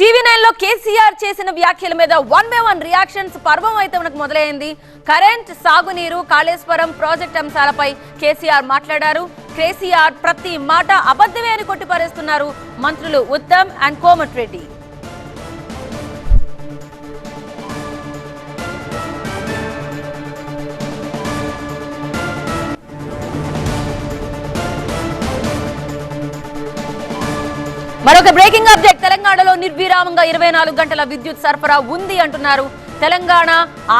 TV నైన్లో కేసీఆర్ చేసిన వ్యాఖ్యల మీద వన్ బై వన్ రియాక్షన్స్ పర్వం అయితే మనకు మొదలైంది. కరెంట్ సాగునీరు కాళేశ్వరం ప్రాజెక్ట్ అంశాలపై కేసీఆర్ మాట్లాడారు. కేసీఆర్ ప్రతి మాట అబద్ధమే అని కొట్టిపారేస్తున్నారు మంత్రులు ఉత్తమ్ అండ్ కోమటిరెడ్డి. మరొక బ్రేకింగ్ అప్డేట్ తెలంగాణలో నిర్విరామంగా ఇరవై నాలుగు గంటల విద్యుత్ సరఫరా ఉంది అంటున్నారు. తెలంగాణ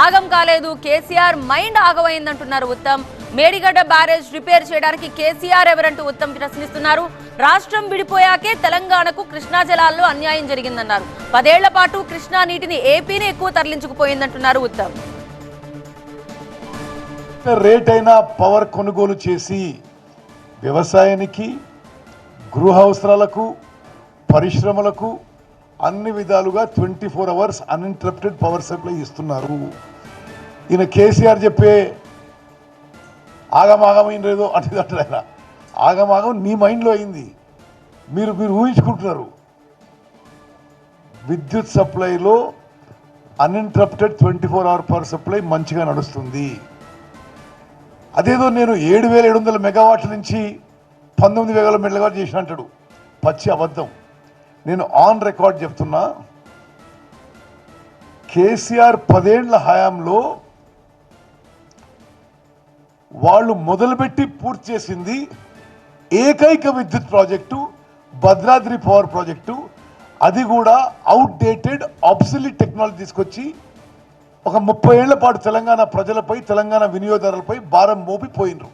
ఆగం కాలేదు. కేసీఆర్ మైండ్ ఆగమైందంటున్నారు ఉత్తమ్. మేడిగడ్డ బ్యారేజ్ రిపేర్ చేయడానికి కేసీఆర్ ఎవరంటూ ఉత్తమ్ ప్రశ్నిస్తున్నారు. రాష్ట్రం విడిపోయాకే తెలంగాణకు కృష్ణా జలాల్లో అన్యాయం జరిగిందన్నారు. పదేళ్ళ పాటు కృష్ణా నీటిని ఏపీని ఎక్కువ తరలించుకుపోయిందంటున్నారు ఉత్తమ్. రేట్ అయినా పవర్ కొనుగోలు చేసి వ్యవసాయానికి గృహ అవసరాలకు పరిశ్రమలకు అన్ని విధాలుగా twenty four hours uninterrupted power supply ఇస్తున్నారు. ఈయన కేసీఆర్ చెప్పే ఆగమాగమైన లేదో అంటే అంటే ఆగమాగం నీ మైండ్లో అయింది. మీరు మీరు ఊహించుకుంటున్నారు. విద్యుత్ సప్లైలో uninterrupted twenty four hour power supply మంచిగా నడుస్తుంది. అదేదో నేను ఏడు వేల ఏడు వందల మెగావాట్ల నుంచి పంతొమ్మిది వేల మెగావాట్ చేసిన అంటాడు. పచ్చి అబద్ధం. నేను ఆన్ రికార్డ్ చెప్తున్నా కేసీఆర్ పదేళ్ళ హయాంలో వాళ్ళు మొదలుపెట్టి పూర్తి చేసింది ఏకైక విద్యుత్ ప్రాజెక్టు భద్రాద్రి పవర్ ప్రాజెక్టు. అది కూడా అవుట్డేటెడ్ ఆబ్సలిట్ టెక్నాలజీ తీసుకొచ్చి ఒక ముప్పై ఏళ్ళ పాటు తెలంగాణ ప్రజలపై తెలంగాణ వినియోగదారులపై భారం మోపిపోయినరు.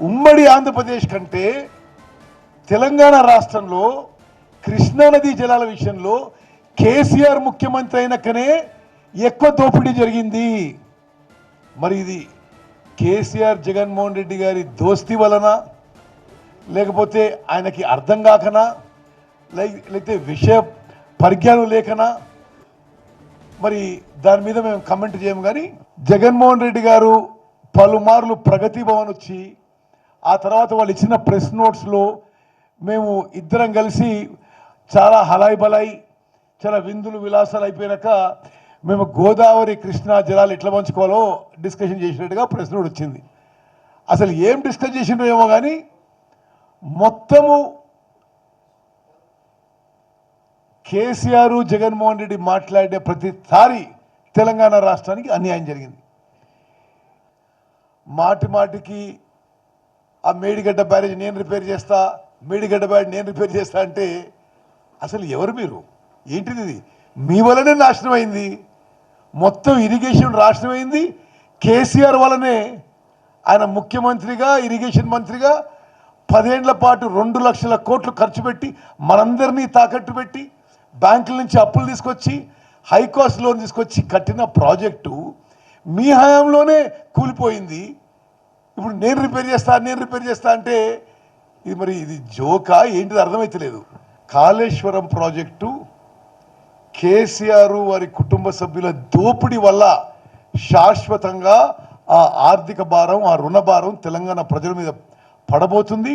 ఉమ్మడి ఆంధ్రప్రదేశ్ కంటే తెలంగాణ రాష్ట్రంలో కృష్ణానదీ జలాల విషయంలో కేసీఆర్ ముఖ్యమంత్రి అయినకనే ఎక్కువ దోపిడీ జరిగింది. మరి ఇది కేసీఆర్ జగన్మోహన్ రెడ్డి గారి దోస్తి వలన లేకపోతే ఆయనకి అర్థం కాకనా లేకపోతే విషయ పరిజ్ఞానం లేకనా మరి దాని మీద మేము కమెంట్ చేయము. కానీ జగన్మోహన్ రెడ్డి గారు పలుమార్లు ప్రగతి భవన్ వచ్చి ఆ తర్వాత వాళ్ళు ఇచ్చిన ప్రెస్ నోట్స్లో మేము ఇద్దరం కలిసి చాలా హలాయి బలాయి చాలా విందులు విలాసాలు అయిపోయాక మేము గోదావరి కృష్ణా జలాలు ఎట్లా పంచుకోవాలో డిస్కషన్ చేసినట్టుగా ప్రశ్న వచ్చింది. అసలు ఏం డిస్కస్ చేసిండో ఏమో కానీ మొత్తము కేసీఆర్ జగన్మోహన్ రెడ్డి మాట్లాడే ప్రతిసారి తెలంగాణ రాష్ట్రానికి అన్యాయం జరిగింది. మాటి మాటికి ఆ మేడిగడ్డ బ్యారేజ్ నేను రిపేర్ చేస్తా మేడిగడ్డ నేను రిపేర్ చేస్తా అంటే అసలు ఎవరు మీరు? ఏంటిది ఇది? మీ వల్లనే నాశనం అయింది. మొత్తం ఇరిగేషన్ నాశనం అయింది. కేసీఆర్ వల్లనే ఆయన ముఖ్యమంత్రిగా ఇరిగేషన్ మంత్రిగా పదేండ్ల పాటు రెండు లక్షల కోట్లు ఖర్చు పెట్టి మనందరినీ తాకట్టు పెట్టి బ్యాంకుల నుంచి అప్పులు తీసుకొచ్చి హైకాస్ట్ లోన్ తీసుకొచ్చి కట్టిన ప్రాజెక్టు మీ హయాంలోనే కూలిపోయింది. ఇప్పుడు నేను రిపేర్ చేస్తా నేను రిపేర్ చేస్తా అంటే ఇది మరి ఇది జోకా ఏంటిది అర్థమైతలేదు. కాళేశ్వరం ప్రాజెక్టు కేసీఆర్ వారి కుటుంబ సభ్యుల దోపిడీ వల్ల శాశ్వతంగా ఆ ఆర్థిక భారం ఆ రుణ భారం తెలంగాణ ప్రజల మీద పడబోతుంది.